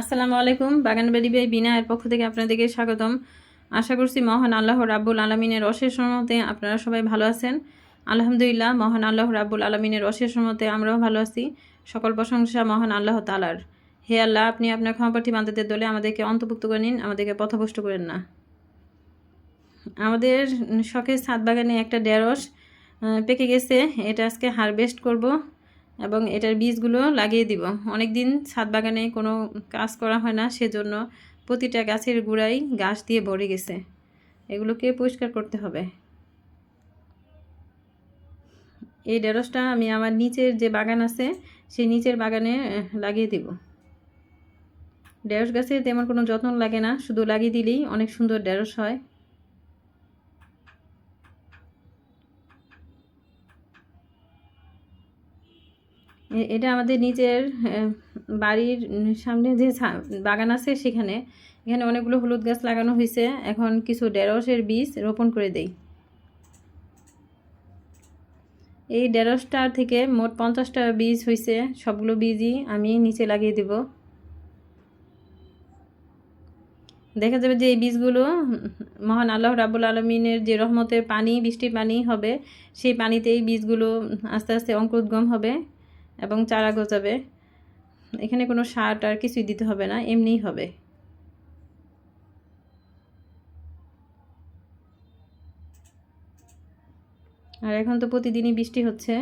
আসসালামু আলাইকুম, বাগান বাড়ি বাই বিনা এর পক্ষ থেকে আপনাদেরকে স্বাগতম। আশা করছি মহান আল্লাহ রাব্বুল আলমিনের অশেষ রহমতে আপনারা সবাই ভালো আছেন। আলহামদুলিল্লাহ, মহান আল্লাহ রাব্বুল আলমিনের অশেষ রহমতে আমরাও ভালো আছি। সকল প্রশংসা মহান আল্লাহ তালার হে আল্লাহ, আপনি আপনার ক্ষমাপ্রার্থী বান্ধবদের দলে আমাদেরকে অন্তর্ভুক্ত করে নিন, আমাদেরকে পথভ্রষ্ট করেন না। আমাদের শখের ছাদ বাগানে একটা ঢেঁড়স পেকে গেছে। এটা আজকে হারভেস্ট করব। এবং এটার বীজগুলো লাগিয়ে দিব। অনেক দিন ছাদ বাগানে কোনো কাজ করা হয় না, সেজন্য প্রতিটা গাছের গোড়ায় ঘাস দিয়ে ভরে গেছে। এগুলোকে পরিষ্কার করতে হবে। এই ঢেঁড়সটা আমি আমার নিচের যে বাগান আছে, সেই নিচের বাগানে লাগিয়ে দিব। ঢেঁড়স গাছের তেমন কোনো যত্ন লাগে না, শুধু লাগিয়ে দিলেই অনেক সুন্দর ঢেঁড়স হয়। এটা আমাদের নিজের বাড়ির সামনে যে বাগান আছে সেখানে। এখানে অনেকগুলো হলুদ গাছ লাগানো হয়েছে এখন কিছু ঢেঁড়সের বীজ রোপণ করে দেই। এই ঢেঁড়সটার থেকে মোট পঞ্চাশটা বীজ হয়েছে সবগুলো বীজই আমি নিচে লাগিয়ে দেব। দেখা যাবে যে এই বীজগুলো মহান আল্লাহ রাবুল আলমিনের যে রহমতের পানি, বৃষ্টির পানি হবে, সেই পানিতেই বীজগুলো আস্তে আস্তে অঙ্কুরোদ্গম হবে। এবং চারা গজাবে। এখানে কোনো সার টার কিছুই দিতে হবে না, এমনিই হবে। আর এখন তো প্রতিদিনই বৃষ্টি হচ্ছে।